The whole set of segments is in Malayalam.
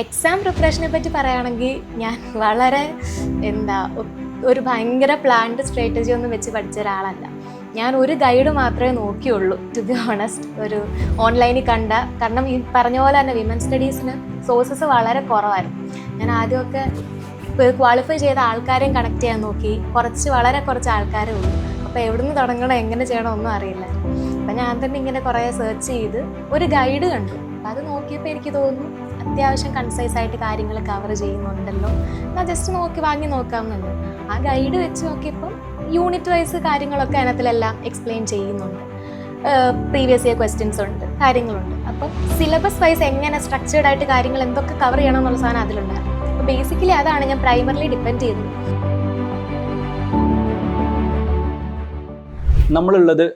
എക്സാം പ്രിപ്പറേഷനെ പറ്റി പറയുകയാണെങ്കിൽ ഞാൻ വളരെ എന്താ ഒരു ഭയങ്കര പ്ലാൻഡ് സ്ട്രാറ്റജി ഒന്നും വെച്ച് പഠിച്ച ഒരാളല്ല. ഞാൻ ഒരു ഗൈഡ് മാത്രമേ നോക്കിയുള്ളൂ ടു ബി ഓണസ്റ്റ് ഒരു ഓൺലൈനിൽ കണ്ട കാരണം ഈ പറഞ്ഞ പോലെ തന്നെ വിമൻ സ്റ്റഡീസിന് സോഴ്സസ് വളരെ കുറവായിരുന്നു. ഞാൻ ആദ്യമൊക്കെ ക്വാളിഫൈ ചെയ്ത ആൾക്കാരെയും കണക്ട് ചെയ്യാൻ നോക്കി. കുറച്ച് വളരെ കുറച്ച് ആൾക്കാരേ ഉള്ളൂ. അപ്പോൾ എവിടുന്ന് തുടങ്ങണം എങ്ങനെ ചെയ്യണം ഒന്നും അറിയില്ല. അപ്പം ഞാൻ തന്നെ ഇങ്ങനെ കുറേ സെർച്ച് ചെയ്ത് ഒരു ഗൈഡ് കണ്ടു. അത് നോക്കിയപ്പോൾ എനിക്ക് തോന്നുന്നു അത്യാവശ്യം കൺസൈസ് ആയിട്ട് കാര്യങ്ങൾ കവർ ചെയ്യുന്നുണ്ടല്ലോ. എന്നാൽ ജസ്റ്റ് നോക്കി വാങ്ങി നോക്കാമെന്നുണ്ട്. ആ ഗൈഡ് വെച്ച് നോക്കിയപ്പോൾ യൂണിറ്റ് വൈസ് കാര്യങ്ങളൊക്കെ അതിനകത്തിലെല്ലാം എക്സ്പ്ലെയിൻ ചെയ്യുന്നുണ്ട്. പ്രീവിയസ് ഇയർ ക്വസ്റ്റ്യൻസ് ഉണ്ട് കാര്യങ്ങളുണ്ട്. അപ്പം സിലബസ് വൈസ് എങ്ങനെ സ്ട്രക്ചേർഡ് ആയിട്ട് കാര്യങ്ങൾ എന്തൊക്കെ കവർ ചെയ്യണം എന്നുള്ള സാധനം അതിലുണ്ടായിരുന്നു. അപ്പോൾ ബേസിക്കലി അതാണ് ഞാൻ പ്രൈമറിലി ഡിപ്പെൻഡ് ചെയ്യുന്നത്. നമ്മളുള്ളത്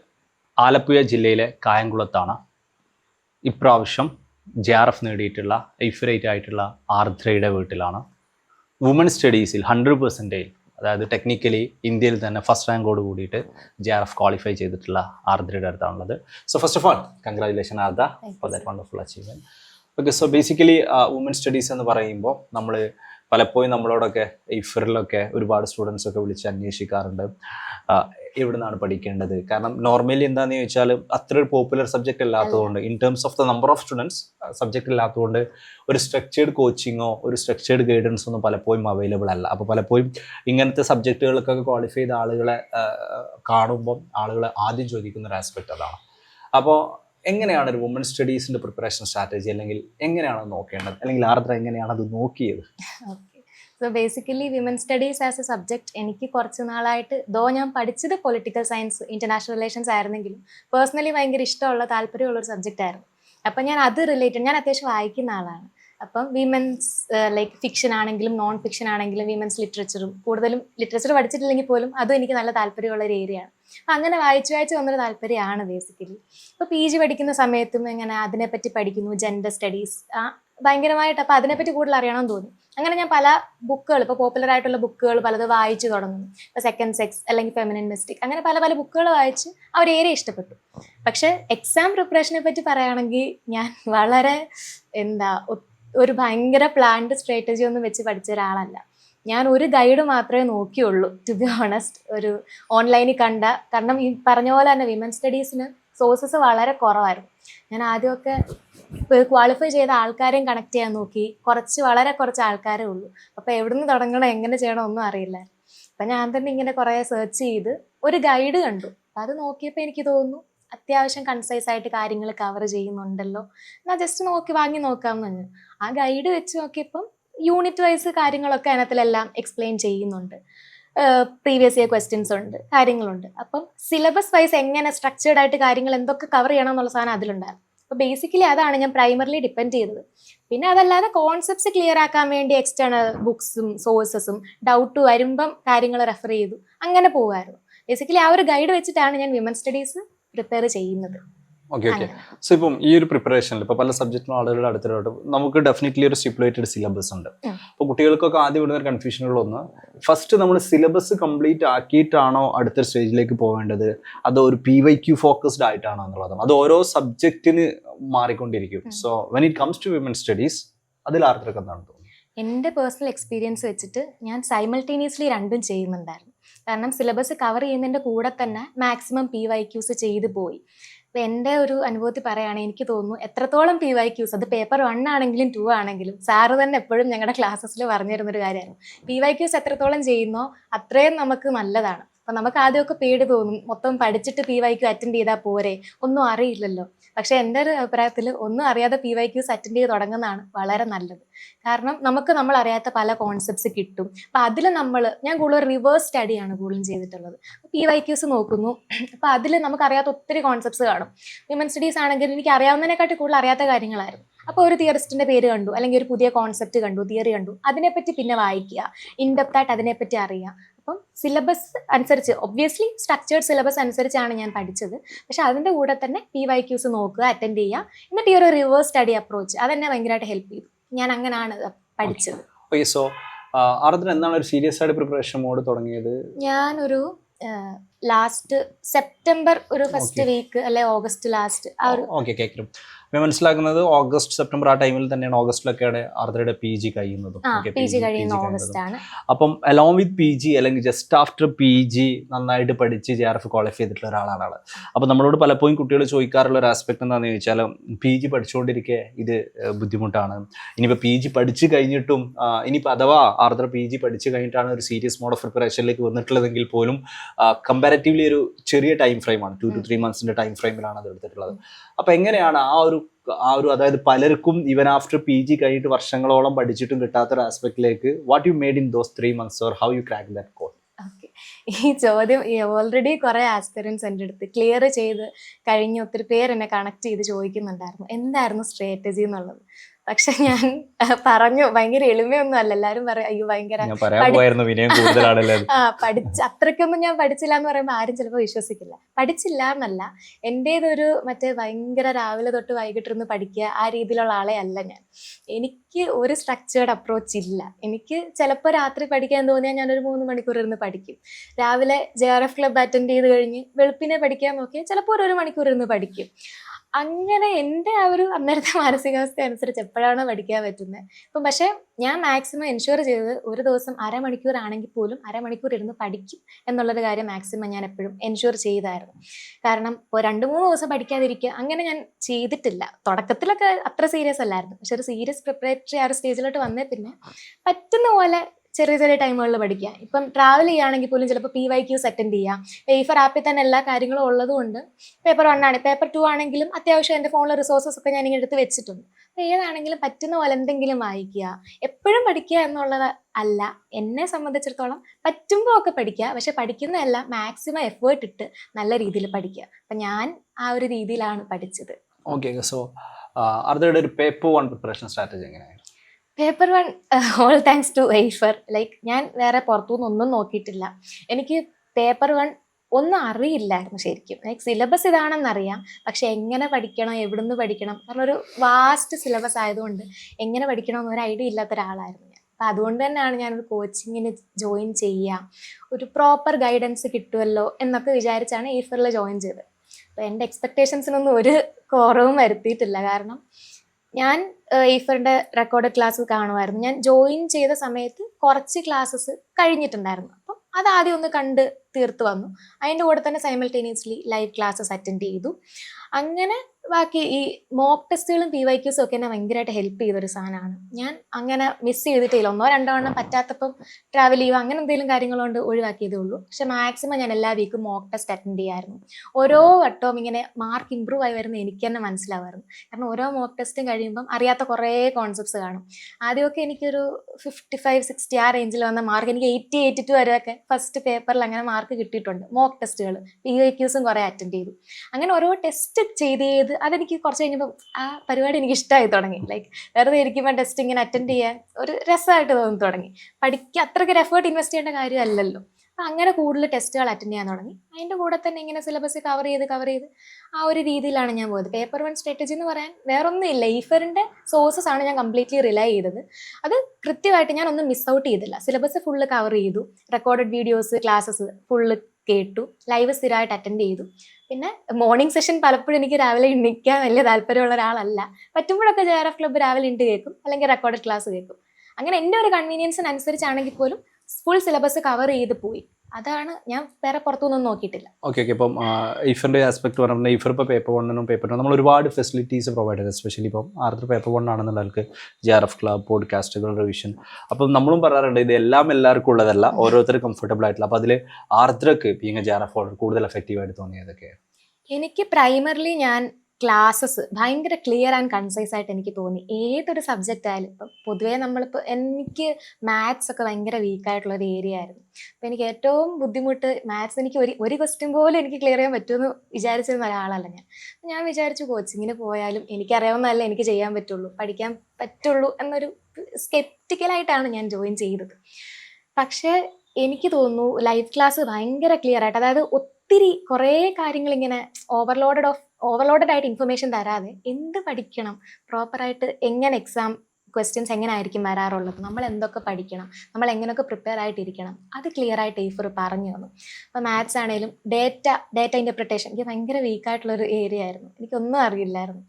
ആലപ്പുഴ ജില്ലയിലെ കായംകുളത്താണ്. ഇപ്രാവശ്യം ജെ ആർ എഫ് നേടിയിട്ടുള്ള ഇഫറേറ്റ് ആയിട്ടുള്ള ആർദ്രയുടെ വീട്ടിലാണ്. വുമൺ സ്റ്റഡീസിൽ ഹൺഡ്രഡ് പെർസെന്റേജ് അതായത് ടെക്നിക്കലി ഇന്ത്യയിൽ തന്നെ ഫസ്റ്റ് റാങ്കോട് കൂടിയിട്ട് ജെ ആർ എഫ് ക്വാളിഫൈ ചെയ്തിട്ടുള്ള ആർദ്രയുടെ അടുത്താണുള്ളത്. So first of all congratulation Ardra for that wonderful achievement okay so basically woman studies എന്ന് പറയുമ്പോൾ നമ്മൾ പലപ്പോഴും നമ്മളോടൊക്കെ ഇഫറിലൊക്കെ ഒരുപാട് സ്റ്റുഡൻസ് ഒക്കെ വിളിച്ച് അന്വേഷിക്കാറുണ്ട്. എവിടെ എവിടുന്നാണ് പഠിക്കേണ്ടത്? കാരണം നോർമലി എന്താണെന്ന് ചോദിച്ചാൽ അത്ര ഒരു പോപ്പുലർ സബ്ജക്റ്റ് അല്ലാത്തതുകൊണ്ട് in terms of the number of students subject ഇല്ലാത്തതുകൊണ്ട് ഒരു സ്ട്രക്ചേർഡ് കോച്ചിങ്ങോ ഒരു സ്ട്രക്ചേർഡ് ഗൈഡൻസോ ഒന്നും പലപ്പോഴും അവൈലബിൾ അല്ല. അപ്പോൾ പലപ്പോഴും ഇങ്ങനത്തെ സബ്ജക്റ്റുകൾക്കൊക്കെ ക്വാളിഫൈ ചെയ്ത ആളുകളെ കാണുമ്പോൾ ആളുകളെ ആദ്യം ചോദിക്കുന്ന ഒരു ആസ്പെക്ട് അതാണ്. അപ്പോൾ എങ്ങനെയാണ് ഒരു വുമൺ സ്റ്റഡീസിന്റെ പ്രിപ്പറേഷൻ സ്ട്രാറ്റജി അല്ലെങ്കിൽ എങ്ങനെയാണ് നോക്കേണ്ടത്? അല്ലെങ്കിൽ ആർദ്ര എങ്ങനെയാണ് അത് നോക്കിയത്? So basically women studies as a subject എനിക്ക് കുറച്ച് നാളായിട്ട് ദോ ഞാൻ പഠിച്ചത് പൊളിറ്റിക്കൽ സയൻസ് ഇന്റർനാഷണൽ റിലേഷൻസ് ആയിരുന്നെങ്കിലും പേഴ്സണലി ഭയങ്കര ഇഷ്ടമുള്ള താല്പര്യമുള്ള ഒരു സബ്ജക്റ്റ് ആയിരുന്നു. അപ്പം ഞാൻ അത് റിലേറ്റഡ് ഞാൻ അത്യാവശ്യം വായിക്കുന്ന ആളാണ്. അപ്പം വിമൻസ് ലൈക്ക് ഫിക്ഷൻ ആണെങ്കിലും നോൺ ഫിക്ഷൻ ആണെങ്കിലും വിമൻസ് ലിറ്ററേച്ചറും കൂടുതലും ലിറ്ററേച്ചർ പഠിച്ചിട്ടില്ലെങ്കിൽ പോലും അതും എനിക്ക് നല്ല താല്പര്യമുള്ള ഒരു ഏരിയയാണ് അപ്പം അങ്ങനെ വായിച്ചു വായിച്ച് വന്നൊരു താല്പര്യമാണ് ബേസിക്കലി ഇപ്പോൾ പി ജി പഠിക്കുന്ന സമയത്തും ഇങ്ങനെ അതിനെപ്പറ്റി പഠിക്കുന്നു ജെൻഡർ സ്റ്റഡീസ് ആ ഭയങ്കരമായിട്ട് അപ്പോൾ അതിനെപ്പറ്റി കൂടുതൽ അറിയണമെന്ന് തോന്നി. അങ്ങനെ ഞാൻ പല ബുക്കുകൾ ഇപ്പോൾ പോപ്പുലർ ആയിട്ടുള്ള ബുക്കുകൾ പലത് വായിച്ചു തുടങ്ങുന്നു. ഇപ്പോൾ സെക്കൻഡ് സെക്സ് അല്ലെങ്കിൽ ഫെമിനിൻ അങ്ങനെ പല പല ബുക്കുകൾ വായിച്ച് ഏരിയ ഇഷ്ടപ്പെട്ടു. പക്ഷേ എക്സാം പ്രിപ്പറേഷനെ പറ്റി പറയുകയാണെങ്കിൽ ഞാൻ വളരെ എന്താ ഒരു ഭയങ്കര പ്ലാൻഡ് സ്ട്രാറ്റജി ഒന്നും വെച്ച് പഠിച്ച ഒരാളല്ല. ഞാൻ ഒരു ഗൈഡ് മാത്രമേ നോക്കിയുള്ളൂ ടു ബി ഓണസ്റ്റ് ഒരു ഓൺലൈനിൽ കണ്ട കാരണം ഈ പറഞ്ഞ പോലെ തന്നെ വിമൻ സ്റ്റഡീസിന് സോഴ്സസ് വളരെ കുറവായിരുന്നു. ഞാൻ ആദ്യമൊക്കെ ക്വാളിഫൈ ചെയ്ത ആൾക്കാരെയും കണക്ട് ചെയ്യാൻ നോക്കി. കുറച്ച് വളരെ കുറച്ച് ആൾക്കാരേ ഉള്ളൂ. അപ്പോൾ എവിടുന്ന് തുടങ്ങണം എങ്ങനെ ചെയ്യണം ഒന്നും അറിയില്ല അപ്പം ഞാൻ തന്നെ ഇങ്ങനെ കുറേ സെർച്ച് ചെയ്ത് ഒരു ഗൈഡ് കണ്ടു. അത് നോക്കിയപ്പോൾ എനിക്ക് തോന്നുന്നു അത്യാവശ്യം കൺസൈസ് ആയിട്ട് കാര്യങ്ങൾ കവർ ചെയ്യുന്നുണ്ടല്ലോ. എന്നാൽ ജസ്റ്റ് നോക്കി വാങ്ങി നോക്കാമെന്ന് ആ ഗൈഡ് വെച്ച് നോക്കിയപ്പം യൂണിറ്റ് വൈസ് കാര്യങ്ങളൊക്കെ അതിനകത്തിലെല്ലാം എക്സ്പ്ലെയിൻ ചെയ്യുന്നുണ്ട്. പ്രീവിയസ് ഇയർ ക്വസ്റ്റ്യൻസ് ഉണ്ട് കാര്യങ്ങളുണ്ട്. അപ്പം സിലബസ് വൈസ് എങ്ങനെ സ്ട്രക്ചേർഡ് ആയിട്ട് കാര്യങ്ങൾ എന്തൊക്കെ കവർ ചെയ്യണം എന്നുള്ള സാധനം അതിലുണ്ടായിരുന്നു. അപ്പോൾ ബേസിക്കലി അതാണ് ഞാൻ പ്രൈമറിലി ഡിപ്പെൻഡ് ചെയ്തത്. പിന്നെ അതല്ലാതെ കോൺസെപ്റ്റ്സ് ക്ലിയർ ആക്കാൻ വേണ്ടി എക്സ്റ്റേണൽ ബുക്സും സോഴ്സസും ഡൗട്ട് വരുമ്പം കാര്യങ്ങൾ റെഫർ ചെയ്തു. അങ്ങനെ പോകുമായിരുന്നു ബേസിക്കലി ആ ഒരു ഗൈഡ് വെച്ചിട്ടാണ് ഞാൻ വിമൻ സ്റ്റഡീസ് പ്രിപ്പയർ ചെയ്യുന്നത്. ഓക്കെ ഓക്കെ സോ ഇപ്പം ഈ ഒരു പ്രിപ്പറേഷനിൽ ഇപ്പൊ പല സബ്ജക്റ്റിനും ആളുകളുടെ അടുത്തിലോട്ട് നമുക്ക് ഡെഫിനറ്റ്ലി ഒരു സ്റ്റിപ്പുലേറ്റഡ് സിലബസ് ഉണ്ട്. അപ്പൊ അപ്പോൾ കുട്ടികൾക്കൊക്കെ ആദ്യം വിടുന്ന ഒരു കൺഫ്യൂഷനുകളൊന്ന് ഫസ്റ്റ് നമ്മൾ സിലബസ് കംപ്ലീറ്റ് ആക്കിയിട്ടാണോ അടുത്ത സ്റ്റേജിലേക്ക് പോകേണ്ടത് അതോ ഒരു പി വൈ ക്യു ഫോക്കസ്ഡ് ആയിട്ടാണോ എന്നുള്ളതാണ് അത് ഓരോ സബ്ജക്റ്റിന് മാറിക്കൊണ്ടിരിക്കും. So when it comes to women studies അതിൽ ആർക്കൊക്കെ എന്താണ് തോന്നുന്നത്? എന്റെ പേഴ്സണൽ എക്സ്പീരിയൻസ് വെച്ചിട്ട് ഞാൻ സൈമൾട്ടേനിയസ്ലി രണ്ടും ചെയ്യുന്നുണ്ടായിരുന്നു. കാരണം സിലബസ് കവർ ചെയ്യുന്നതിന്റെ കൂടെ തന്നെ മാക്സിമം പി വൈ ക്യൂസ് ചെയ്തു പോയി. അപ്പോൾ എന്റെ ഒരു അനുഭവത്തിൽ പറയുകയാണെങ്കിൽ എനിക്ക് തോന്നുന്നു എത്രത്തോളം പി വൈ ക്യൂസ് അത് പേപ്പർ വൺ ആണെങ്കിലും ടു ആണെങ്കിലും സാറ് തന്നെ എപ്പോഴും ഞങ്ങളുടെ ക്ലാസ്സസിൽ പറഞ്ഞു തരുന്നൊരു കാര്യമാണ്. പി വൈ ക്യൂസ് എത്രത്തോളം ചെയ്യുന്നോ അത്രയും നമുക്ക് നല്ലതാണ്. അപ്പം നമുക്ക് ആദ്യമൊക്കെ പേടി തോന്നും. മൊത്തം പഠിച്ചിട്ട് പി വൈ ക്യൂ അറ്റൻഡ് ചെയ്താൽ പോരെ? ഒന്നും അറിയില്ലല്ലോ. പക്ഷേ എന്റെ ഒരു അഭിപ്രായത്തിൽ ഒന്നും അറിയാതെ പി വൈ ക്യൂസ് അറ്റൻഡ് ചെയ്ത് തുടങ്ങുന്നതാണ് വളരെ നല്ലത്. കാരണം നമുക്ക് നമ്മൾ അറിയാത്ത പല കോൺസെപ്റ്റ്സ് കിട്ടും. അപ്പം അതിൽ നമ്മൾ ഞാൻ കൂടുതൽ റിവേഴ്സ് സ്റ്റഡിയാണ് കൂടുതലും ചെയ്തിട്ടുള്ളത്. പി വൈ ക്യൂസ് നോക്കുന്നു. അപ്പം അതിൽ നമുക്ക് അറിയാത്ത ഒത്തിരി കോൺസെപ്റ്റ്സ് കാണും. വിമൻ സ്റ്റഡീസ് ആണെങ്കിൽ എനിക്ക് അറിയാവുന്നതിനെക്കാട്ടി കൂടുതൽ അറിയാത്ത കാര്യങ്ങളായിരുന്നു. അപ്പോൾ ഒരു തിയറിസ്റ്റിന്റെ പേര് കണ്ടു അല്ലെങ്കിൽ ഒരു പുതിയ കോൺസെപ്റ്റ് കണ്ടു തിയറി കണ്ടു. അതിനെപ്പറ്റി പിന്നെ വായിക്കുക. ഇൻഡെപ്തായിട്ട് അതിനെപ്പറ്റി അറിയാം അപ്പം സിലബസ് അനുസരിച്ച് ഒബ്വിയസ്ലി സ്ട്രക്ചേർഡ് സിലബസ് അനുസരിച്ചാണ് ഞാൻ പഠിച്ചത്. പക്ഷെ അതിന്റെ കൂടെ തന്നെ പി വൈ ക്യൂസ് നോക്കുക അറ്റൻഡ് ചെയ്യുക. എന്നിട്ട് ഈ ഒരു റിവേഴ്സ് സ്റ്റഡി അപ്രോച്ച് അതെന്നെ ഭയങ്കരമായിട്ട് ഹെൽപ്പ് ചെയ്തു. ഞാൻ അങ്ങനെയാണ് പഠിച്ചത്. ഓക്കെ സോ ആർദ്ര എന്താണ് ഒരു സീരിയസ് ആയിട്ട് പ്രിപ്പറേഷൻ മോഡ് തുടങ്ങിയത്? ഞാനൊരു ലാസ്റ്റ് സെപ്റ്റംബർ ഒരു ഫസ്റ്റ് വീക്ക് അല്ലെ ഓഗസ്റ്റ് ലാസ്റ്റ് ആ ഒരു ഓക്കെ കേൾക്കും. ഞാൻ മനസ്സിലാക്കുന്നത് ഓഗസ്റ്റ് സെപ്റ്റംബർ ആ ടൈമിൽ തന്നെയാണ് ഓഗസ്റ്റിലൊക്കെയാണ് ആർദ്രയുടെ പി ജി കഴിയുന്നതും. അപ്പം അലോങ് വിത്ത് പി ജി അല്ലെങ്കിൽ ജസ്റ്റ് ആഫ്റ്റർ പി ജി നന്നായിട്ട് പഠിച്ച് ജെ ആർ എഫ് ക്വാളിഫൈ ചെയ്തിട്ടുള്ള ഒരാളാണ് ആൾ. അപ്പം നമ്മളോട് പലപ്പോഴും കുട്ടികൾ ചോദിക്കാറുള്ള ഒരു ആസ്പെക്ട് എന്താണെന്ന് ചോദിച്ചാൽ പി ജി പഠിച്ചുകൊണ്ടിരിക്കെ ഇത് ബുദ്ധിമുട്ടാണ്. ഇനിയിപ്പോൾ പി ജി പഠിച്ചു കഴിഞ്ഞിട്ടും ഇനിയിപ്പോൾ അഥവാ ആർദ്ര പി ജി പഠിച്ചു കഴിഞ്ഞിട്ടാണ് ഒരു സീരിയസ് മോഡ് ഓഫ് പ്രിപ്പറേഷനിലേക്ക് വന്നിട്ടുള്ളതെങ്കിൽ പോലും കമ്പാരറ്റീവ്ലി ഒരു ചെറിയ ടൈം ഫ്രെയിമാണ് ടു ടു ത്രീ മന്ത്സിന്റെ ടൈം ഫ്രെയിമിലാണ് അത് എടുത്തിട്ടുള്ളത്. അപ്പോൾ എങ്ങനെയാണ് ആ ഒരു ആ ഒരു അതായത് പലർക്കും ഇവൻ ആഫ്റ്റർ പി ജി കഴിഞ്ഞിട്ട് വർഷങ്ങളോളം പഠിച്ചിട്ടും കിട്ടാത്ത ഒരു ആസ്പെക്റ്റിലേക്ക് what you made in those three months or how you crack that call ഈ ചോദ്യം ഓൾറെഡി കുറെ ആസ്പിറൻസ് എന്റെ അടുത്ത് ക്ലിയർ ചെയ്ത് കഴിഞ്ഞ് ഒത്തിരി പേര് എന്നെ കണക്ട് ചെയ്ത് ചോദിക്കുന്നുണ്ടായിരുന്നു. എന്തായിരുന്നു സ്ട്രാറ്റജി എന്നുള്ളത്? പക്ഷെ ഞാൻ പറഞ്ഞു. ഭയങ്കര എളിമയൊന്നും അല്ല. എല്ലാരും പറയും അയ്യോ ഭയങ്കര ആ പഠിച്ച അത്രയ്ക്കൊന്നും ഞാൻ പഠിച്ചില്ല എന്ന് പറയുമ്പോൾ ആരും ചിലപ്പോൾ വിശ്വസിക്കില്ല. പഠിച്ചില്ല എന്നല്ല. എന്റേതൊരു മറ്റേ ഭയങ്കര രാവിലെ തൊട്ട് വൈകിട്ടിരുന്ന് പഠിക്കുക ആ രീതിയിലുള്ള ആളെ അല്ല ഞാൻ. എനിക്ക് ഒരു സ്ട്രക്ചേർഡ് അപ്രോച്ച് ഇല്ല. എനിക്ക് ചിലപ്പോൾ രാത്രി പഠിക്കാൻ തോന്നിയാൽ ഞാനൊരു മൂന്ന് മണിക്കൂർ ഇരുന്ന് പഠിക്കും. രാവിലെ J R F club attend ചെയ്ത് കഴിഞ്ഞ് വെളുപ്പിനെ പഠിക്കാൻ നോക്കിയാൽ ചിലപ്പോൾ ഒരു ഒരു മണിക്കൂർ ഇരുന്ന് പഠിക്കും. അങ്ങനെ എന്റെ ആ ഒരു അന്നേരത്തെ മാനസികാവസ്ഥ അനുസരിച്ച് എപ്പോഴാണോ പഠിക്കാൻ പറ്റുന്നത്. ഇപ്പം പക്ഷേ ഞാൻ മാക്സിമം എൻഷുർ ചെയ്തത് ഒരു ദിവസം അരമണിക്കൂർ ആണെങ്കിൽ പോലും അരമണിക്കൂർ ഇരുന്ന് പഠിക്കും എന്നുള്ളൊരു കാര്യം മാക്സിമം ഞാൻ എപ്പോഴും എൻഷുർ ചെയ്തായിരുന്നു. കാരണം ഇപ്പോൾ രണ്ട് മൂന്ന് ദിവസം പഠിക്കാതിരിക്കുക അങ്ങനെ ഞാൻ ചെയ്തിട്ടില്ല. തുടക്കത്തിലൊക്കെ അത്ര സീരിയസ് അല്ലായിരുന്നു. പക്ഷെ ഒരു സീരിയസ് പ്രിപ്പറേറ്ററി ആ ഒരു സ്റ്റേജിലോട്ട് വന്നേ പിന്നെ പറ്റുന്ന പോലെ ചെറിയ ചെറിയ ടൈമുകളിൽ പഠിക്കുക ഇപ്പം ട്രാവൽ ചെയ്യുകയാണെങ്കിൽ പോലും ചിലപ്പോൾ പി വൈ ക്യൂസ് അറ്റൻഡ് ചെയ്യാം. പേപ്പർ ആപ്പിൽ തന്നെ എല്ലാ കാര്യങ്ങളും ഉള്ളതുകൊണ്ട് പേപ്പർ വൺ ആണ്. പേപ്പർ ടു ആണെങ്കിലും അത്യാവശ്യം എന്റെ ഫോണിലെ റിസോഴ്സസ് ഒക്കെ ഞാൻ ഇങ്ങനെ എടുത്ത് വെച്ചിട്ടുണ്ട്. അപ്പോൾ ഏതാണെങ്കിലും പറ്റുന്ന പോലെ എന്തെങ്കിലും വായിക്കുക എപ്പോഴും പഠിക്കുക എന്നുള്ളത് അല്ല. എന്നെ സംബന്ധിച്ചിടത്തോളം പറ്റുമ്പോൾ ഒക്കെ പഠിക്കുക പക്ഷെ പഠിക്കുന്നതെല്ലാം മാക്സിമം എഫേർട്ട് ഇട്ട് നല്ല രീതിയിൽ പഠിക്കുക അപ്പം ഞാൻ ആ ഒരു രീതിയിലാണ് പഠിച്ചത്. ഓക്കെ സോ ആർദ്രയുടെ ഒരു പേപ്പർ വൺ പ്രിപ്പറേഷൻ സ്ട്രാറ്റജി എങ്ങനെയായിരുന്നു? Paper one all thanks to wiper like ഞാൻ വേറെ പുറത്തു ഒന്നും നോക്കിയിട്ടില്ല. എനിക്ക് പേപ്പർ വൺ ഒന്നും അറിയില്ലായിരുന്നു ശരിക്കും. ലൈക്ക് സിലബസ് ഇതാണെന്നറിയാം. പക്ഷെ എങ്ങനെ പഠിക്കണം എവിടുന്ന് പഠിക്കണം കാരണം ഒരു വാസ്റ്റ് സിലബസ് ആയതുകൊണ്ട് എങ്ങനെ പഠിക്കണം എന്നൊരു ഐഡിയ ഇല്ലാത്ത ഒരാളായിരുന്നു ഞാൻ. അപ്പം അതുകൊണ്ട് തന്നെയാണ് ഞാനൊരു കോച്ചിങ്ങിന് ജോയിൻ ചെയ്യുക ഒരു പ്രോപ്പർ ഗൈഡൻസ് കിട്ടുമല്ലോ എന്നൊക്കെ വിചാരിച്ചാണ് ഈഫറിൽ ജോയിൻ ചെയ്തത്. അപ്പോൾ എന്റെ എക്സ്പെക്റ്റേഷൻസിനൊന്നും ഒരു കുറവും വരുത്തിയിട്ടില്ല. കാരണം ഞാൻ ഈഫറിന്റെ റെക്കോർഡ് ക്ലാസ് കാണുമായിരുന്നു. ഞാൻ ജോയിൻ ചെയ്ത സമയത്ത് കുറച്ച് ക്ലാസ്സസ് കഴിഞ്ഞിട്ടുണ്ടായിരുന്നു. അപ്പം അത് ആദ്യം ഒന്ന് കണ്ട് തീർത്ത് വന്നു. അതിന്റെ കൂടെ തന്നെ സൈമൾട്ടേനിയസ്ലി ലൈവ് ക്ലാസ്സസ് അറ്റൻഡ് ചെയ്തു. അങ്ങനെ ബാക്കി ഈ മോക്ക് ടെസ്റ്റുകളും പി വൈ ക്യൂസും ഒക്കെ എന്നെ ഭയങ്കരമായിട്ട് ഹെൽപ്പ് ചെയ്തൊരു സാധനമാണ് ഞാൻ അങ്ങനെ മിസ് ചെയ്തിട്ടില്ല ഒന്നോ രണ്ടോ എണ്ണം പറ്റാത്തപ്പം ട്രാവൽ ചെയ്യുക അങ്ങനെ എന്തെങ്കിലും കാര്യങ്ങളുണ്ട് ഒഴിവാക്കിയതേ ഉള്ളൂ. പക്ഷെ മാക്സിമം ഞാൻ എല്ലാ വീക്കും മോക്ക് ടെസ്റ്റ് അറ്റൻഡ് ചെയ്യായിരുന്നു. ഓരോ വട്ടവും ഇങ്ങനെ മാർക്ക് ഇമ്പ്രൂവ് ആയി വരുന്ന എനിക്ക് തന്നെ മനസ്സിലാവായിരുന്നു കാരണം ഓരോ മോക്ക് ടെസ്റ്റും കഴിയുമ്പം അറിയാത്ത കുറേ കോൺസെപ്റ്റ്സ് കാണും. ആദ്യമൊക്കെ എനിക്കൊരു ഫിഫ്റ്റി ഫൈവ് സിക്സ്റ്റി ആ റേഞ്ചിൽ വന്ന മാർക്ക് എനിക്ക് എയ്റ്റി എയ്റ്റി ടു വരെയൊക്കെ ഫസ്റ്റ് പേപ്പറിൽ അങ്ങനെ മാർക്ക് കിട്ടിയിട്ടുണ്ട് മോക്ക് ടെസ്റ്റുകൾ പി വൈ ക്യൂസും കുറേ അറ്റൻഡ് ചെയ്തു. അങ്ങനെ ഓരോ ടെസ്റ്റ് ചെയ്ത് ചെയ്ത് അതെനിക്ക് കുറച്ച് കഴിഞ്ഞപ്പോൾ ആ പരിപാടി എനിക്ക് ഇഷ്ടമായി തുടങ്ങി. ലൈക്ക് വെറുതെ ഇരിക്കുമ്പോൾ ടെസ്റ്റ് ഇങ്ങനെ അറ്റൻഡ് ചെയ്യാൻ ഒരു രസമായിട്ട് തോന്നി തുടങ്ങി. പഠിക്കുക അത്രയ്ക്ക് ഒരു എഫേർട്ട് ഇൻവെസ്റ്റ് ചെയ്യേണ്ട കാര്യമല്ലല്ലോ. അപ്പം അങ്ങനെ കൂടുതൽ ടെസ്റ്റുകൾ അറ്റൻഡ് ചെയ്യാൻ തുടങ്ങി. അതിന്റെ കൂടെ തന്നെ ഇങ്ങനെ സിലബസ് കവർ ചെയ്ത് കവർ ചെയ്ത് ആ ഒരു രീതിയിലാണ് ഞാൻ പോയത്. പേപ്പർ വൺ സ്ട്രാറ്റജി എന്ന് പറയാൻ വേറൊന്നും ഇല്ല. ഈഫറിന്റെ സോഴ്സസ് ആണ് ഞാൻ കംപ്ലീറ്റ്ലി റിലൈ ചെയ്തത്. അത് കൃത്യമായിട്ട് ഞാൻ ഒന്നും മിസ് ഔട്ട് ചെയ്തില്ല. സിലബസ് ഫുള്ള് കവർ ചെയ്തു. റെക്കോർഡഡ് വീഡിയോസ് ക്ലാസ്സസ് ഫുള്ള് കേട്ടു. ലൈവ് സ്ഥിരമായിട്ട് അറ്റൻഡ് ചെയ്തു. പിന്നെ മോർണിംഗ് സെഷൻ പലപ്പോഴും എനിക്ക് രാവിലെ എണ്ണിക്കാൻ വലിയ താല്പര്യമുള്ള ഒരാളല്ല. പറ്റുമ്പോഴൊക്കെ ജെ ആർ എഫ് ക്ലബ്ബ് രാവിലെ ഉണ്ട് കേൾക്കും അല്ലെങ്കിൽ റെക്കോർഡ് ക്ലാസ് കേൾക്കും. അങ്ങനെ എന്റെ ഒരു കൺവീനിയൻസിനനുസരിച്ചാണെങ്കിൽ പോലും ഫുൾ സിലബസ് കവർ ചെയ്ത് പോയി. അതാണ് ഞാൻ വേറെ പുറത്തുനിന്നും നോക്കിയിട്ടില്ല. ഓക്കെ ഓക്കെ ഇപ്പം ഇഫറിന്റെ ആസ്പെക്ട് പറഞ്ഞാൽ ഇഫർ ഇപ്പോൾ പേപ്പർ വണ്ണിനും പേപ്പർ നമ്മൾ ഒരുപാട് ഫെസിലിറ്റീസ് പ്രൊവൈഡ് ചെയ്തു. എസ്പെഷ്യലി ഇപ്പം ആർദ്ര പേപ്പർ വൺ ആണെന്നുള്ളവർക്ക് ജെ ആർ എഫ് ക്ലബ് പോഡ്കാസ്റ്റുകൾ റിവിഷൻ അപ്പം നമ്മളും പറയാറുണ്ട് ഇത് എല്ലാം എല്ലാവർക്കും ഉള്ളതല്ല ഓരോരുത്തർ കംഫർട്ടബിൾ ആയിട്ടുള്ള. അപ്പോൾ അതിൽ ആർദ്രക്ക് ബീങ് ജെ ആർ എഫ് കൂടുതൽ എഫക്റ്റീവ് ആയിട്ട് തോന്നിയതൊക്കെ എനിക്ക് പ്രൈമറിലി ഞാൻ ക്ലാസ്സസ് ഭയങ്കര ക്ലിയർ ആൻഡ് കൺസൈസ് ആയിട്ട് എനിക്ക് തോന്നി. ഏതൊരു സബ്ജക്റ്റ് ആയാലും ഇപ്പം പൊതുവേ നമ്മളിപ്പോൾ എനിക്ക് മാത്സ് ഒക്കെ ഭയങ്കര വീക്കായിട്ടുള്ള ഒരു ഏരിയ ആയിരുന്നു. അപ്പം എനിക്ക് ഏറ്റവും ബുദ്ധിമുട്ട് മാത്സ് എനിക്ക് ഒരു ഒരു ക്വസ്റ്റ്യൻ പോലും എനിക്ക് ക്ലിയർ ചെയ്യാൻ പറ്റുമെന്ന് വിചാരിച്ചിരുന്ന ഒരാളല്ല ഞാൻ. ഞാൻ വിചാരിച്ചു കോച്ചിങ്ങിന് പോയാലും എനിക്കറിയാവുന്നതല്ല എനിക്ക് ചെയ്യാൻ പറ്റുള്ളൂ പഠിക്കാൻ പറ്റുള്ളൂ എന്നൊരു സ്കെപ്റ്റിക്കലായിട്ടാണ് ഞാൻ ജോയിൻ ചെയ്തത്. പക്ഷേ എനിക്ക് തോന്നുന്നു ലൈവ് ക്ലാസ് ഭയങ്കര ക്ലിയർ ആയിട്ട് അതായത് ഒത്തിരി കുറേ കാര്യങ്ങൾ ഇങ്ങനെ ഓവർലോഡഡ് ഓഫ് ഓവർലോഡഡ് ആയിട്ട് ഇൻഫർമേഷൻ തരാതെ എന്ത് പഠിക്കണം? പ്രോപ്പറായിട്ട് എങ്ങനെ എക്സാം ക്വസ്റ്റ്യൻസ് എങ്ങനെ ആയിരിക്കും വരാറുള്ളത്? നമ്മൾ എന്തൊക്കെ പഠിക്കണം? നമ്മൾ എങ്ങനെയൊക്കെ പ്രിപ്പയർ ആയിട്ടിരിക്കണം? അത് ക്ലിയർ ആയിട്ട് ഈഫർ പറഞ്ഞു തന്നു. അപ്പോൾ മാത്സ് ആണെങ്കിലും ഡേറ്റ ഡേറ്റ ഇന്റർപ്രിട്ടേഷൻ എനിക്ക് ഭയങ്കര വീക്കായിട്ടുള്ളൊരു ഏരിയ ആയിരുന്നു. എനിക്കൊന്നും അറിയില്ലായിരുന്നു.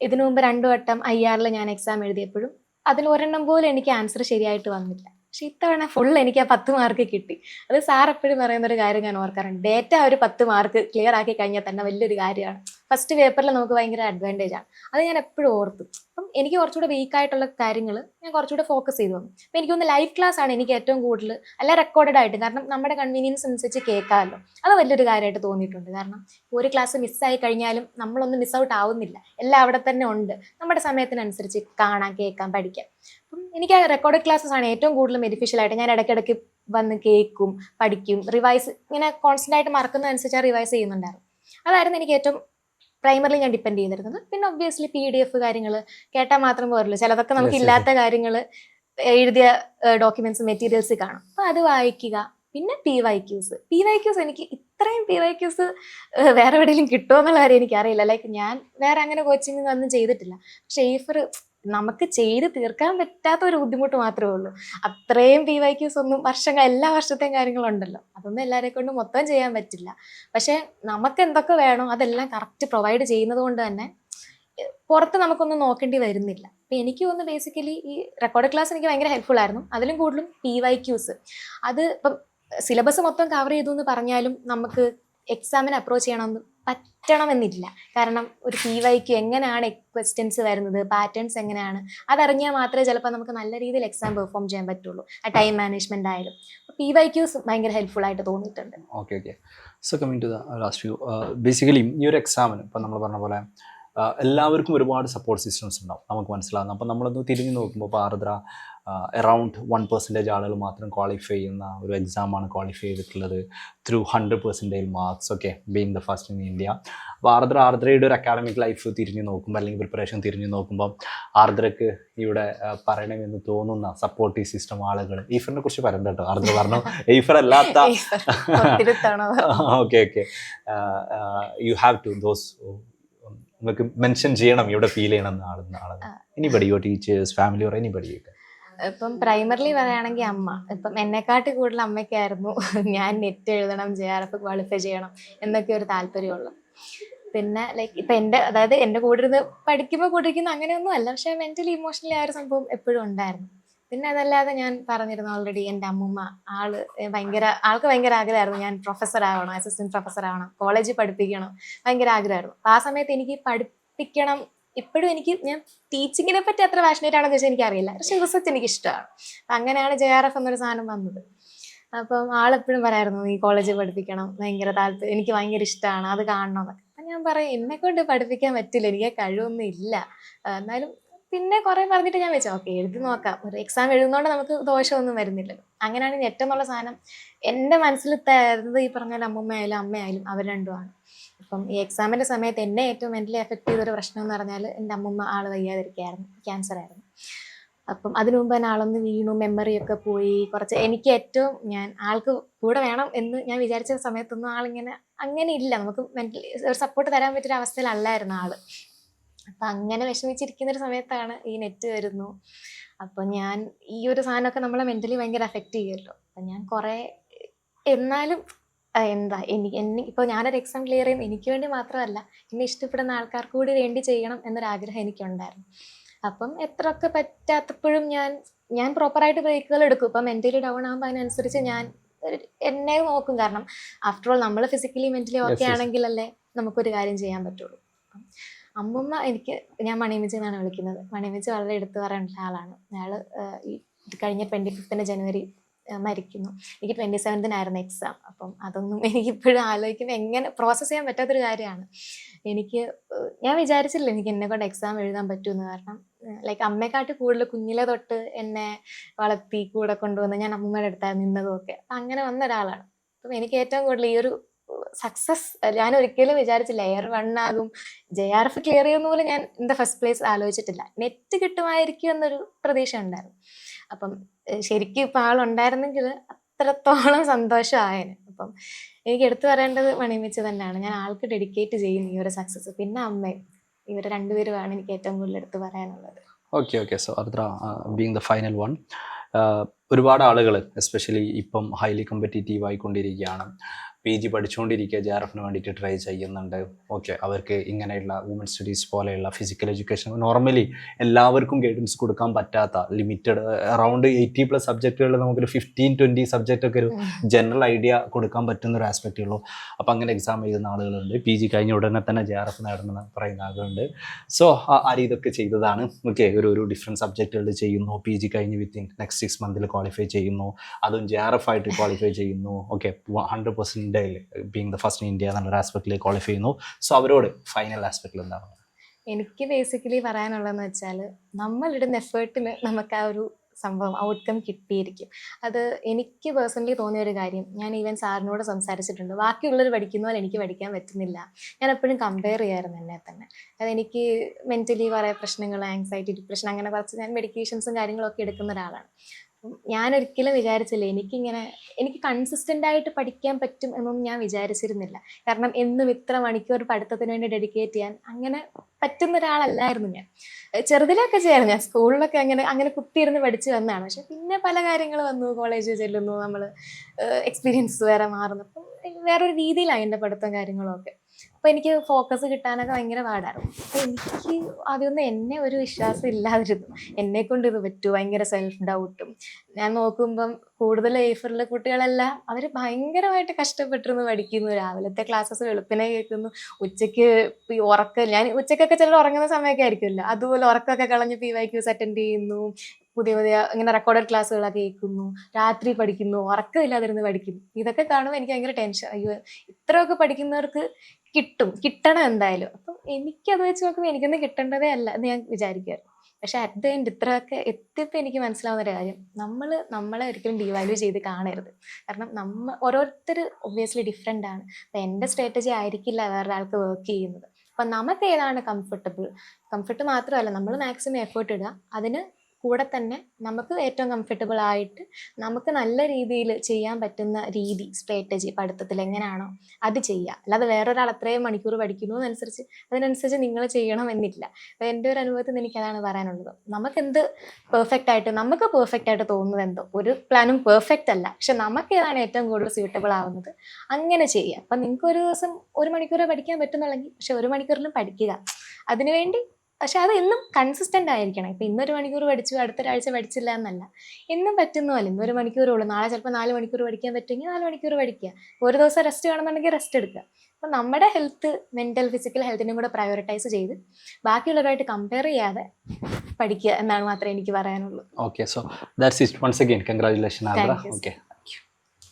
ഇതിനു മുമ്പ് രണ്ടു വട്ടം ഐ ആറിൽ ഞാൻ എക്സാം എഴുതിയപ്പോഴും അതിൽ ഒരെണ്ണം പോലും എനിക്ക് ആൻസർ ശരിയായിട്ട് വന്നില്ല. പക്ഷെ ഇത്തവണ ഫുൾ എനിക്ക് ആ പത്ത് മാർക്ക് കിട്ടി. അത് സാർ എപ്പോഴും പറയുന്ന ഒരു കാര്യം ഞാൻ ഓർക്കാറുണ്ട്. ഡേറ്റ ഒരു പത്ത് മാർക്ക് ക്ലിയർ ആക്കി കഴിഞ്ഞാൽ തന്നെ വലിയൊരു കാര്യമാണ്. ഫസ്റ്റ് പേപ്പറിൽ നമുക്ക് ഭയങ്കര അഡ്വാന്റേജ് ആണ്. അത് ഞാൻ എപ്പോഴും ഓർത്തു. അപ്പം എനിക്ക് കുറച്ചുകൂടെ വീക്ക് ആയിട്ടുള്ള കാര്യങ്ങൾ ഞാൻ കുറച്ചുകൂടെ ഫോക്കസ് ചെയ്തു വന്നു. അപ്പം എനിക്കൊന്ന് ലൈവ് ക്ലാസ് ആണ് എനിക്ക് ഏറ്റവും കൂടുതൽ അല്ല റെക്കോർഡഡ് ആയിട്ട്. കാരണം നമ്മുടെ കൺവീനിയൻസ് അനുസരിച്ച് കേൾക്കാമല്ലോ. അത് വലിയൊരു കാര്യമായിട്ട് തോന്നിയിട്ടുണ്ട്. കാരണം ഒരു ക്ലാസ് മിസ്സായി കഴിഞ്ഞാലും നമ്മളൊന്നും മിസ് ഔട്ട് ആവുന്നില്ല. എല്ലാം അവിടെ തന്നെ ഉണ്ട്. നമ്മുടെ സമയത്തിനനുസരിച്ച് കാണാൻ കേൾക്കാൻ പഠിക്കാം. അപ്പം എനിക്ക് ആ റെക്കോർഡ് ക്ലാസ്സസ് ആണ് ഏറ്റവും കൂടുതൽ ബെനിഫിഷ്യൽ ആയിട്ട് ഞാൻ ഇടയ്ക്കിടയ്ക്ക് വന്ന് കേൾക്കും പഠിക്കും റിവൈസ് ഇങ്ങനെ കോൺസ്റ്റന്റ് ആയിട്ട് മറക്കുന്നതനുസരിച്ച് റിവൈസ് ചെയ്യുന്നുണ്ടായിരുന്നു. അതായിരുന്നു എനിക്ക് ഏറ്റവും പ്രൈമറിലി ഞാൻ ഡിപ്പെൻഡ് ചെയ്തിരുന്നത് പിന്നെ ഒബ്വിയസ്ലി പി ഡി എഫ് കാര്യങ്ങൾ കേട്ടാൽ മാത്രം പോരല്ലോ. ചിലതൊക്കെ നമുക്ക് ഇല്ലാത്ത കാര്യങ്ങൾ എഴുതിയ ഡോക്യുമെന്റ്സ് മെറ്റീരിയൽസ് കാണും. അപ്പോൾ അത് വായിക്കുക. പിന്നെ P Y Qs P Y Qs എനിക്ക് ഇത്രയും പി വൈ ക്യൂസ് വേറെ എവിടെയെങ്കിലും കിട്ടുമോ എന്നുള്ള കാര്യം എനിക്കറിയില്ല. ലൈക്ക് ഞാൻ വേറെ അങ്ങനെ കോച്ചിങ് ഒന്നും ചെയ്തിട്ടില്ല. പക്ഷേ ഈഫർ നമുക്ക് ചെയ്ത് തീർക്കാൻ പറ്റാത്ത ഒരു ബുദ്ധിമുട്ട് മാത്രമേ ഉള്ളൂ. അത്രയും പി വൈ ക്യൂസ് ഒന്നും വർഷങ്ങൾ എല്ലാ വർഷത്തെയും കാര്യങ്ങളുണ്ടല്ലോ. അതൊന്നും എല്ലാവരെ കൊണ്ടും മൊത്തം ചെയ്യാൻ പറ്റില്ല. പക്ഷേ നമുക്ക് എന്തൊക്കെ വേണോ അതെല്ലാം കറക്റ്റ് പ്രൊവൈഡ് ചെയ്യുന്നത് കൊണ്ട് തന്നെ പുറത്ത് നമുക്കൊന്നും നോക്കേണ്ടി വരുന്നില്ല. അപ്പം എനിക്ക് തോന്നുന്നു ബേസിക്കലി ഈ റെക്കോർഡ് ക്ലാസ് എനിക്ക് ഭയങ്കര ഹെൽപ്ഫുൾ ആയിരുന്നു. അതിലും കൂടുതലും പി വൈ ക്യൂസ് അത് ഇപ്പം സിലബസ് മൊത്തം കവർ ചെയ്തു എന്ന് പറഞ്ഞാലും നമുക്ക് എക്സാമിന് അപ്രോച്ച് ചെയ്യണമെന്ന് പറ്റണമെന്നില്ല. കാരണം ഒരു പി വൈക്ക് എങ്ങനെയാണ് ക്വസ്റ്റ്യൻസ് വരുന്നത്? പാറ്റേൺസ് എങ്ങനെയാണ്? അതറിഞ്ഞാൽ മാത്രമേ ചിലപ്പോൾ നമുക്ക് നല്ല രീതിയിൽ എക്സാം പെർഫോം ചെയ്യാൻ പറ്റുള്ളൂ. ആ ടൈം മാനേജ്മെന്റ് ആയാലും. പി വൈ ക്യൂസ് ഭയങ്കര ഹെൽപ്ഫുൾ ആയിട്ട് തോന്നിയിട്ടുണ്ട്. Okay okay so coming to the last view basically ഈ ഒരു എക്സാമിന് ഇപ്പം നമ്മൾ പറഞ്ഞ പോലെ എല്ലാവർക്കും ഒരുപാട് സപ്പോർട്ട് സിസ്റ്റംസ് ഉണ്ടാവും. നമുക്ക് മനസ്സിലാകുന്ന അപ്പം നമ്മളൊന്ന് തിരിഞ്ഞു നോക്കുമ്പോൾ ഇപ്പോൾ ആർദ്ര എറൗണ്ട് വൺ പെർസെന്റേജ് ആളുകൾ മാത്രം ക്വാളിഫൈ ചെയ്യുന്ന ഒരു എക്സാമാണ് ക്വാളിഫൈ ചെയ്തിട്ടുള്ളത്. Through hundred percentage marks okay being the first in India അപ്പോൾ ആർദ്ര ആർദ്രയുടെ ഒരു അക്കാഡമിക് ലൈഫ് തിരിഞ്ഞു നോക്കുമ്പോൾ അല്ലെങ്കിൽ പ്രിപ്പറേഷൻ തിരിഞ്ഞു നോക്കുമ്പോൾ ആർദ്രക്ക് ഇവിടെ പറയണമെന്ന് തോന്നുന്ന സപ്പോർട്ടീവ് സിസ്റ്റം ആളുകൾ. ഈഫറിനെ കുറിച്ച് പറയണ്ട കേട്ടോ. ആർദ്ര പറഞ്ഞു ഈഫർ അല്ലാത്ത okay okay you have to those നിങ്ങൾക്ക് മെൻഷൻ ചെയ്യണം ഇവിടെ ഫീൽ ചെയ്യണം ആളുന്ന anybody your teachers family or anybody ഇപ്പം പ്രൈമറിലി പറയുകയാണെങ്കിൽ അമ്മ. ഇപ്പം എന്നെക്കാട്ടി കൂടുതൽ അമ്മയ്ക്കായിരുന്നു ഞാൻ നെറ്റ് എഴുതണം ജെ ആർ എഫ് ക്വാളിഫൈ ചെയ്യണം എന്നൊക്കെ ഒരു താല്പര്യമുള്ളു. പിന്നെ ലൈക്ക് ഇപ്പം എന്റെ അതായത് എന്റെ കൂടെ ഇരുന്ന് പഠിക്കുമ്പോൾ കൂടിയിരിക്കുന്ന അങ്ങനെയൊന്നും അല്ല. പക്ഷേ മെന്റലി ഇമോഷണലി ആ ഒരു സംഭവം എപ്പോഴും ഉണ്ടായിരുന്നു. പിന്നെ അതല്ലാതെ ഞാൻ പറഞ്ഞിരുന്നു ഓൾറെഡി എന്റെ അമ്മൂമ്മ ആൾ ഭയങ്കര ആൾക്ക് ഭയങ്കര ആഗ്രഹമായിരുന്നു. ഞാൻ പ്രൊഫസർ ആവണം അസിസ്റ്റന്റ് പ്രൊഫസർ ആവണം കോളേജിൽ പഠിപ്പിക്കണം ഭയങ്കര ആഗ്രഹമായിരുന്നു. ആ സമയത്ത് എനിക്ക് പഠിപ്പിക്കണം ഇപ്പോഴും എനിക്ക് ഞാൻ ടീച്ചിങ്ങിനെ പറ്റി അത്ര പാഷനേറ്റ് ആണെന്ന് ചോദിച്ചാൽ എനിക്കറിയില്ല. പക്ഷെ റിസർച്ച് എനിക്ക് ഇഷ്ടമാണ് അപ്പം അങ്ങനെയാണ് ജെ ആർ എഫ് എന്നൊരു സാധനം വന്നത്. അപ്പം ആളെപ്പോഴും പറയായിരുന്നു നീ കോളേജിൽ പഠിപ്പിക്കണം ഭയങ്കര താല്പര്യം എനിക്ക് ഭയങ്കര ഇഷ്ടമാണ് അത് കാണണം അപ്പം ഞാൻ പറയും എന്നെ കൊണ്ട് പഠിപ്പിക്കാൻ പറ്റില്ല എനിക്ക് കഴിവൊന്നും ഇല്ല. എന്നാലും പിന്നെ കുറെ പറഞ്ഞിട്ട് ഞാൻ വെച്ചു. ഓക്കെ എഴുതി നോക്കാം. ഒരു എക്സാം എഴുതുന്നതുകൊണ്ട് നമുക്ക് ദോഷമൊന്നും വരുന്നില്ലല്ലോ. അങ്ങനെയാണ് നെറ്റ് എന്നുള്ള സാധനം. എന്റെ മനസ്സിൽ തരുന്നത് ഈ പറഞ്ഞാൽ അമ്മമ്മയായാലും അമ്മയായാലും അവർ രണ്ടുമാണ് അപ്പം ഈ എക്സാമിന്റെ സമയത്ത് എന്നെ ഏറ്റവും മെന്റലി എഫക്ട് ചെയ്തൊരു പ്രശ്നം എന്ന് പറഞ്ഞാൽ എന്റെ അമ്മമ്മ ആൾ വയ്യാതിരിക്കുകയായിരുന്നു ക്യാൻസർ ആയിരുന്നു. അപ്പം അതിനു മുമ്പ് തന്നെ ആളൊന്ന് വീണു മെമ്മറി ഒക്കെ പോയി. കുറച്ച് എനിക്ക് ഏറ്റവും ഞാൻ ആൾക്ക് കൂടെ വേണം എന്ന് ഞാൻ വിചാരിച്ച സമയത്തൊന്നും ആളിങ്ങനെ അങ്ങനെ ഇല്ല. നമുക്ക് മെന്റലി ഒരു സപ്പോർട്ട് തരാൻ പറ്റിയൊരു അവസ്ഥയിലല്ലായിരുന്നു ആൾ. അപ്പം അങ്ങനെ വിഷമിച്ചിരിക്കുന്ന ഒരു സമയത്താണ് ഈ നെറ്റ് വരുന്നു. അപ്പം ഞാൻ ഈ ഒരു സാധനമൊക്കെ നമ്മളെ മെന്റലി ഭയങ്കര അഫക്റ്റ് ചെയ്യുമല്ലോ. അപ്പം ഞാൻ കുറേ എന്നാലും എന്താ എനിക്ക് എന്നെ ഇപ്പോൾ ഞാനൊരു എക്സാം ക്ലിയർ ചെയ്യുന്ന എനിക്ക് വേണ്ടി മാത്രമല്ല എന്നെ ഇഷ്ടപ്പെടുന്ന ആൾക്കാർക്ക് കൂടി വേണ്ടി ചെയ്യണം എന്നൊരാഗ്രഹം എനിക്കുണ്ടായിരുന്നു. അപ്പം എത്രയൊക്കെ പറ്റാത്തപ്പോഴും ഞാൻ ഞാൻ പ്രോപ്പറായിട്ട് ബ്രേക്കുകൾ എടുക്കും. ഇപ്പം മെന്റലി ഡൗൺ ആകുമ്പോൾ അതിനനുസരിച്ച് ഞാൻ എന്നെ നോക്കും. കാരണം ആഫ്റ്റർ ഓൾ നമ്മൾ ഫിസിക്കലി മെന്റലി ഓക്കെ. ആണെങ്കിലല്ലേ നമുക്കൊരു കാര്യം ചെയ്യാൻ പറ്റുള്ളൂ. അമ്മുമ്മ എനിക്ക് ഞാൻ മണിമിജി എന്നാണ് വിളിക്കുന്നത്. മണിമിജ് വളരെ എടുത്തു പറയേണ്ട ആളാണ്. അയാൾ ഈ കഴിഞ്ഞ ട്വന്റി ഫിഫ്തിന് ജനുവരി മരിക്കുന്നു. എനിക്ക് ട്വന്റി സെവൻത്തിനായിരുന്നു എക്സാം അപ്പം അതൊന്നും എനിക്കിപ്പോഴും ആലോചിക്കുമ്പോൾ എങ്ങനെ പ്രോസസ്സ് ചെയ്യാൻ പറ്റാത്തൊരു കാര്യമാണ്. എനിക്ക് ഞാൻ വിചാരിച്ചില്ല എനിക്ക് എന്നെ കൊണ്ട് എക്സാം എഴുതാൻ പറ്റുമെന്ന് കാരണം ലൈക്ക് അമ്മയെക്കാട്ടി കൂടുതൽ കുഞ്ഞിലെ തൊട്ട് എന്നെ വളർത്തി കൂടെ കൊണ്ടുവന്ന് ഞാൻ അമ്മൂമ്മയുടെ അടുത്തായിരുന്നു നിന്നതും ഒക്കെ. അങ്ങനെ വന്ന ഒരാളാണ്. അപ്പം എനിക്ക് ഏറ്റവും കൂടുതൽ ഈ ഒരു സക്സസ് ഞാൻ ഒരിക്കലും വിചാരിച്ചില്ല. എയർ വൺ ആകും. ജെ ആർ എഫ് ക്ലിയർ ചെയ്യുന്ന പോലെ ഞാൻ ഇൻ ദ ഫസ്റ്റ് പ്ലേസ് ആലോചിച്ചിട്ടില്ല. നെറ്റ് കിട്ടുമായിരിക്കും എന്നൊരു പ്രതീക്ഷ ഉണ്ടായിരുന്നു. അപ്പം ശരിക്കും ഇപ്പം ആളുണ്ടായിരുന്നെങ്കിൽ അത്രത്തോളം സന്തോഷമായേനെ. അപ്പം എനിക്ക് എടുത്തു പറയേണ്ടത് മണിമിച്ച് തന്നെയാണ്. ഞാൻ ആൾക്ക് ഡെഡിക്കേറ്റ് ചെയ്യും ഈ ഒരു സക്സസ് പിന്നെ അമ്മയും. ഇവർ രണ്ടുപേരുമാണ് എനിക്ക് ഏറ്റവും കൂടുതൽ എടുത്തു പറയാനുള്ളത്. Okay okay so Ardra being the final one ഒരുപാട് ആളുകൾ എസ്പെഷ്യലി ഇപ്പം ഹൈലി കോമ്പറ്റീറ്റീവ് ആയിക്കൊണ്ടിരിക്കുകയാണ്. പി ജി പഠിച്ചുകൊണ്ടിരിക്കുക ജെ ആർ എഫിന് വേണ്ടിയിട്ട് ട്രൈ ചെയ്യുന്നുണ്ട്. ഓക്കെ അവർക്ക് ഇങ്ങനെയുള്ള വുമൻ സ്റ്റഡീസ് പോലെയുള്ള ഫിസിക്കൽ എഡ്യൂക്കേഷൻ നോർമലി എല്ലാവർക്കും ഗൈഡൻസ് കൊടുക്കാൻ പറ്റാത്ത ലിമിറ്റഡ് അറൗണ്ട് എയ്റ്റി പ്ലസ് സബ്ജക്റ്റുകളിൽ നമുക്കൊരു ഫിഫ്റ്റീൻ ട്വന്റി സബ്ജക്റ്റ് ഒക്കെ ഒരു ജനറൽ ഐഡിയ കൊടുക്കാൻ പറ്റുന്ന ഒരു ആസ്പെക്റ്റേ ഉള്ളൂ. അപ്പോൾ അങ്ങനെ എക്സാം എഴുതുന്ന ആളുകളുണ്ട്. പി ജി കഴിഞ്ഞ ഉടനെ തന്നെ ജെ ആർ എഫ് നേടണമെന്ന് പറയുന്ന ആളുകളുണ്ട്. സോ ആര് ഇതൊക്കെ ചെയ്തതാണ്. ഓക്കെ ഒരു ഒരു ഡിഫറെന്റ് സബ്ജക്റ്റുകൾ ചെയ്യുന്നു. പി ജി കഴിഞ്ഞ് വിത്തിൻ നെക്സ്റ്റ് സിക്സ് മന്തിൽ ക്വാളിഫൈ ചെയ്യുന്നു. അതും ജെ ആർ എഫ് ആയിട്ട് ക്വാളിഫൈ ചെയ്യുന്നു. Okay hundred percentage being the first in India എന്നുള്ള ആസ്പെക്റ്റിൽ ക്വാളിഫൈ ചെയ്യുന്നു. സോ അവരോട് ഫൈനൽ ആസ്പെക്റ്റിൽ എന്താണ്? എനിക്ക് ബേസിക്കലി പറയാനുള്ളതെന്ന് വെച്ചാൽ നമ്മളിടുന്ന എഫേർട്ടിന് നമുക്ക് ആ ഒരു സംഭവം ഔട്ട്കം കിട്ടിയിരിക്കും. അത് എനിക്ക് പേഴ്സണലി തോന്നിയ ഒരു കാര്യം ഞാൻ ഈവൻ സാറിനോട് സംസാരിച്ചിട്ടുണ്ട്. ബാക്കിയുള്ളവർ പഠിക്കുന്ന പോലെ എനിക്ക് പഠിക്കാൻ പറ്റുന്നില്ല. ഞാൻ എപ്പോഴും കമ്പയർ ചെയ്യാറുണ്ട് എന്നെ തന്നെ. അതെനിക്ക് മെന്റലി കുറേ പ്രശ്നങ്ങൾ ആങ്സൈറ്റി ഡിപ്രഷൻ അങ്ങനെ കുറച്ച് ഞാൻ മെഡിക്കേഷൻസും കാര്യങ്ങളൊക്കെ എടുക്കുന്ന ഒരാളാണ്. ഞാൻ ഒരിക്കലും വിചാരിച്ചില്ല. എനിക്കിങ്ങനെ എനിക്ക് കൺസിസ്റ്റന്റ് ആയിട്ട് പഠിക്കാൻ പറ്റും എന്നൊന്നും ഞാൻ വിചാരിച്ചിരുന്നില്ല. കാരണം എന്നും ഇത്ര മണിക്കൂർ പഠിത്തത്തിന് വേണ്ടി ഡെഡിക്കേറ്റ് ചെയ്യാൻ അങ്ങനെ പറ്റുന്ന ഒരാളല്ലായിരുന്നു ഞാൻ. ചെറുതിലൊക്കെ ചെയ്യായിരുന്നു. ഞാൻ സ്കൂളിലൊക്കെ അങ്ങനെ അങ്ങനെ കുത്തിയിരുന്ന് പഠിച്ചു വന്നതാണ്. പക്ഷെ പിന്നെ പല കാര്യങ്ങൾ വന്നു. കോളേജിൽ ചെല്ലുന്നു. നമ്മൾ എക്സ്പീരിയൻസ് വേറെ മാറുന്നു. അപ്പം വേറൊരു രീതിയിലാണ് എന്റെ പഠിത്തം കാര്യങ്ങളും അപ്പോൾ എനിക്ക് ഫോക്കസ് കിട്ടാനൊക്കെ ഭയങ്കര പാടായിരുന്നു. അപ്പൊ എനിക്ക് ആദ്യമൊന്നും എന്നെ ഒരു വിശ്വാസം ഇല്ലാതിരുന്നു. എന്നെ കൊണ്ട് ഇത് പറ്റൂ ഭയങ്കര സെൽഫ് ഡൗട്ടും ഞാൻ നോക്കുമ്പം കൂടുതൽ ഏഫറിലെ കുട്ടികളെല്ലാം അവർ ഭയങ്കരമായിട്ട് കഷ്ടപ്പെട്ടിരുന്നു പഠിക്കുന്നു. രാവിലത്തെ ക്ലാസ്സസ് വെളുപ്പിനെ കേൾക്കുന്നു. ഉച്ചയ്ക്ക് ഉറക്കം ഞാൻ ഉച്ചക്കൊക്കെ ചിലർ ഉറങ്ങുന്ന സമയമൊക്കെ ആയിരിക്കുമല്ലോ. അതുപോലെ ഉറക്കമൊക്കെ കളഞ്ഞ് പി വൈ ക്യൂസ് അറ്റൻഡ് ചെയ്യുന്നു. പുതിയ പുതിയ ഇങ്ങനെ റെക്കോർഡഡ് ക്ലാസ്സുകളൊക്കെ കേൾക്കുന്നു. രാത്രി പഠിക്കുന്നു ഉറക്കമില്ലാതിരുന്ന് പഠിക്കുന്നു. ഇതൊക്കെ കാണുമ്പോൾ എനിക്ക് ഭയങ്കര ടെൻഷൻ അയ്യോ ഇത്രയൊക്കെ പഠിക്കുന്നവർക്ക് കിട്ടും. കിട്ടണം എന്തായാലും. അപ്പം എനിക്കത് വെച്ച് നോക്കുമ്പോൾ എനിക്കൊന്നും കിട്ടേണ്ടതേ അല്ല എന്ന് ഞാൻ വിചാരിക്കുമായിരുന്നു പക്ഷെ അറ്റ് ദ എൻഡ് ഇത്രയൊക്കെ എത്തിയപ്പോൾ എനിക്ക് മനസ്സിലാവുന്ന ഒരു കാര്യം. നമ്മൾ നമ്മളെ ഒരിക്കലും ഡിവാല്യൂ ചെയ്ത് കാണരുത്. കാരണം നമ്മൾ ഓരോരുത്തർ ഒബ്വിയസ്ലി ഡിഫറെന്റ് ആണ്. അപ്പം എന്റെ സ്ട്രാറ്റജി ആയിരിക്കില്ല വേറൊരാൾക്ക് വർക്ക് ചെയ്യുന്നത്. അപ്പം നമുക്ക് ഏതാണ് കംഫർട്ടബിൾ കംഫർട്ട് മാത്രമല്ല നമ്മൾ മാക്സിമം എഫേർട്ട് ഇടുക. അതിന് കൂടെ തന്നെ നമുക്ക് ഏറ്റവും കംഫർട്ടബിൾ ആയിട്ട് നമുക്ക് നല്ല രീതിയിൽ ചെയ്യാൻ പറ്റുന്ന രീതി സ്ട്രാറ്റജി പഠിത്തത്തിൽ എങ്ങനെയാണോ അത് ചെയ്യുക അല്ലാതെ വേറൊരാൾ അത്രയും മണിക്കൂർ പഠിക്കുന്നു എന്നനുസരിച്ച് അതിനനുസരിച്ച് നിങ്ങൾ ചെയ്യണമെന്നില്ല. അപ്പോൾ എന്റെ ഒരു അനുഭവത്തിൽ നിന്ന് എനിക്ക് അതാണ് പറയാനുള്ളത്. നമുക്ക് എന്ത് പെർഫെക്റ്റ് ആയിട്ട് നമുക്ക് പെർഫെക്റ്റ് ആയിട്ട് തോന്നുന്നത് എന്തോ? ഒരു പ്ലാനും പെർഫെക്റ്റ് അല്ല. പക്ഷെ നമുക്ക് ഏതാണ് ഏറ്റവും കൂടുതൽ സ്യൂട്ടബിൾ ആവുന്നത്. അങ്ങനെ ചെയ്യുക അപ്പം നിങ്ങൾക്ക് ഒരു ദിവസം ഒരു മണിക്കൂറേ പഠിക്കാൻ പറ്റുന്നുള്ളെങ്കിൽ പക്ഷെ ഒരു മണിക്കൂറിലും പഠിക്കുക. അതിനുവേണ്ടി പക്ഷെ അത് എന്നും കൺസിസ്റ്റന്റ് ആയിരിക്കണം. ഇപ്പം ഇന്നൊരു മണിക്കൂർ പഠിച്ചു അടുത്തൊരാഴ്ച പഠിച്ചില്ല എന്നല്ല. എന്നും പറ്റുന്ന പോലെ ഇന്നൊരു മണിക്കൂറേ ഉള്ളൂ നാളെ ചിലപ്പോൾ നാല് മണിക്കൂർ പഠിക്കാൻ പറ്റുമെങ്കിൽ നാല് മണിക്കൂർ പഠിക്കുക. ഒരു ദിവസം റെസ്റ്റ് വേണമെന്നുണ്ടെങ്കിൽ റെസ്റ്റ് എടുക്കുക. അപ്പം നമ്മുടെ ഹെൽത്ത് മെന്റൽ ഫിസിക്കൽ ഹെൽത്തിനും കൂടെ പ്രയോറിറ്റൈസ് ചെയ്ത് ബാക്കിയുള്ളവരുമായിട്ട് കമ്പയർ ചെയ്യാതെ പഠിക്കുക എന്നാണ് മാത്രമേ എനിക്ക് പറയാനുള്ളൂ. Okay so that's it once again congratulation okay